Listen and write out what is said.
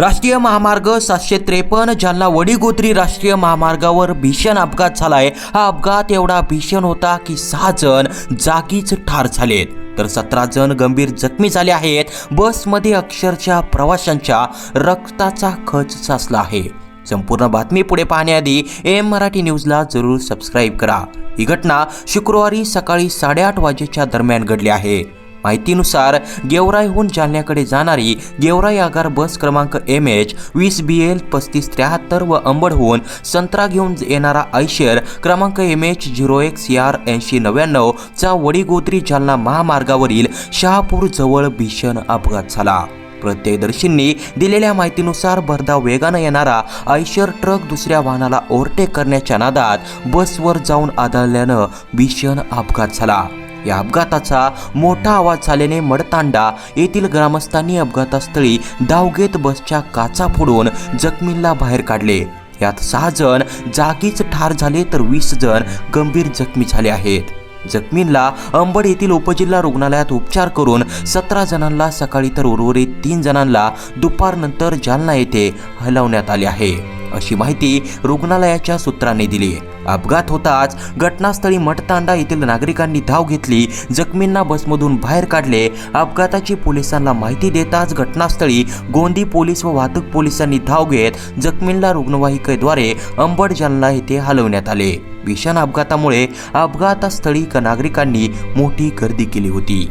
राष्ट्रीय महामार्ग सातशे त्रेपन्न जालना वडीगोत्री राष्ट्रीय महामार्गावर भीषण अपघात झालाय हा अपघात एवढा भीषण होता की सहा जण जागीच ठार झालेत. तर सतरा जण गंभीर जखमी झाले आहेत. बसमध्ये अक्षरशः प्रवाशांच्या रक्ताचा खच साचला आहे. संपूर्ण बातमी पुढे पाहण्याआधी एम मराठी न्यूजला जरूर सबस्क्राईब करा. ही घटना शुक्रवारी सकाळी साडेआठ वाजेच्या दरम्यान घडली आहे. माहितीनुसार गेवराईहून जालन्याकडे जाणारी गेवराई आगार बस क्रमांक एम एच वीस बी एल पस्तीस त्र्याहत्तर व अंबडहून संत्रा घेऊन येणारा ऐशर क्रमांक एम एच झिरो एक सी आर ऐंशी नव्याण्णव चा वडीगोत्री जालना महामार्गावरील शहापूर जवळ भीषण अपघात झाला. प्रत्ययदर्शींनी दिलेल्या माहितीनुसार भरधाव वेगानं येणारा आयशर ट्रक दुसऱ्या वाहनाला ओव्हरटेक करण्याच्या नादात बसवर जाऊन आदळल्यानं भीषण अपघात झाला. या अपघाताचा मोठा आवाज झाल्याने मडतांडा येथील ग्रामस्थांनी अपघातास्थळी धाव घेत बसच्या काचा फोडून जखमींना बाहेर काढले. यात सहा जण जागीच ठार झाले तर वीस जण गंभीर जखमी झाले आहेत. जखमींना अंबड येथील उपजिल्हा रुग्णालयात उपचार करून सतरा जणांना सकाळी तर उर्वरित तीन जणांना दुपारनंतर जालना येथे हलवण्यात आले आहे. अशी माहिती रुग्णालयाच्या सूत्रांनी दिली अपघात होताच घटनास्थळी मठतांडा येथील नागरिकांनी धाव घेतली. जखमींना बसमधून बाहेर काढले. अपघाताची पोलिसांना माहिती देताच घटनास्थळी गोंदी पोलीस व वाहतूक पोलिसांनी धाव घेत जखमींना रुग्णवाहिकेद्वारे अंबड जालना येथे हलवण्यात आले. भीषण अपघातामुळे अपघातस्थळी क- नागरिकांनी मोठी गर्दी केली होती.